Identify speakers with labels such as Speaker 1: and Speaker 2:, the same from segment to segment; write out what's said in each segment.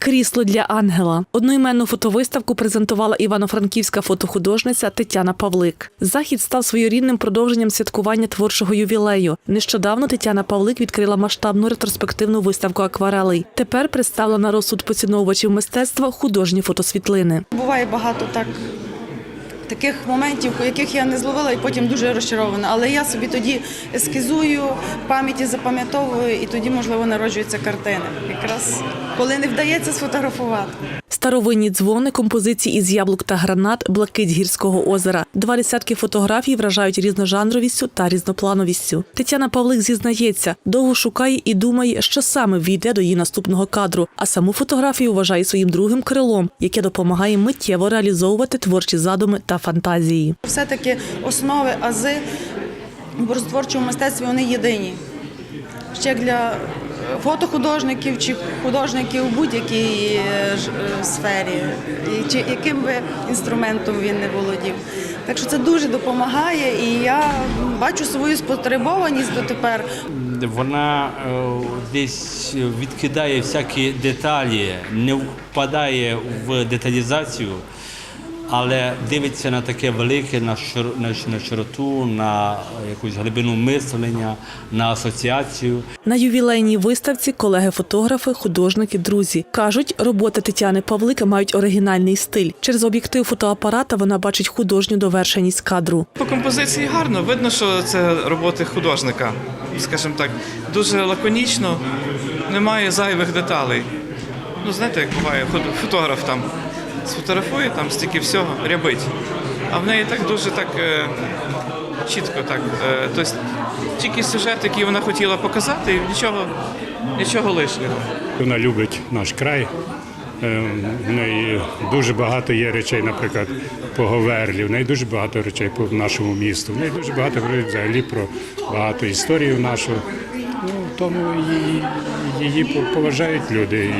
Speaker 1: Крісло для ангела. Одноіменну фотовиставку презентувала івано-франківська фотохудожниця Тетяна Павлик. Захід став своєрідним продовженням святкування творчого ювілею. Нещодавно Тетяна Павлик відкрила масштабну ретроспективну виставку акварелей. Тепер представила на розсуд поціновувачів мистецтва художні фотосвітлини.
Speaker 2: Буває багато так. Таких моментів, яких я не зловила, і потім дуже розчарована. Але я собі тоді ескізую, пам'яті запам'ятовую, і тоді, можливо, народжуються картини. Якраз коли не вдається сфотографувати.
Speaker 1: Старовинні дзвони, композиції із яблук та гранат, блакить гірського озера. Два десятки фотографій вражають різножанровістю та різноплановістю. Тетяна Павлик зізнається, довго шукає і думає, що саме війде до її наступного кадру. А саму фотографію вважає своїм другим крилом, яке допомагає миттєво реалізовувати творчі задуми та фантазії.
Speaker 2: Все-таки основи, ази в образотворчому мистецтві вони єдині. Ще для фотохудожників чи художників у будь-якій е, е, сфері, і чи яким би інструментом він не володів. Так що це дуже допомагає, і я бачу свою спотребованість дотепер.
Speaker 3: Вона е, десь відкидає всякі деталі, не впадає в деталізацію, але дивиться на таке велике, на на широту, на якусь глибину мислення, на асоціацію.
Speaker 1: На ювілейній виставці колеги-фотографи, художники, друзі кажуть, роботи Тетяни Павлика мають оригінальний стиль. Через об'єктив фотоапарата вона бачить художню довершеність кадру.
Speaker 4: По композиції гарно, видно, що це роботи художника. Скажімо так, дуже лаконічно, немає зайвих деталей. Ну, знаєте, як буває, фото- фотограф там сфотографує, там стільки всього рябить. А в неї так дуже так е, чітко так. Тобто тільки сюжет, який вона хотіла показати, і нічого, нічого лишнього.
Speaker 5: Вона любить наш край. Е, В неї дуже багато є речей, наприклад, по Говерлі. В неї дуже багато речей по нашому місту. В неї дуже багато говорить взагалі про багато історію нашу. Ну, тому її, її поважають люди.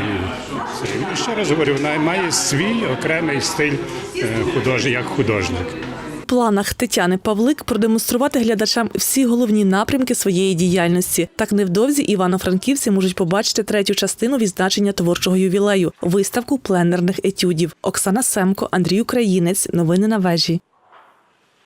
Speaker 5: І, ще раз говорю, вона має свій окремий стиль е, художній, як художник.
Speaker 1: В планах Тетяни Павлик продемонструвати глядачам всі головні напрямки своєї діяльності. Так невдовзі івано-франківці можуть побачити третю частину відзначення творчого ювілею виставку пленерних етюдів. Оксана Семко, Андрій Українець. Новини на вежі.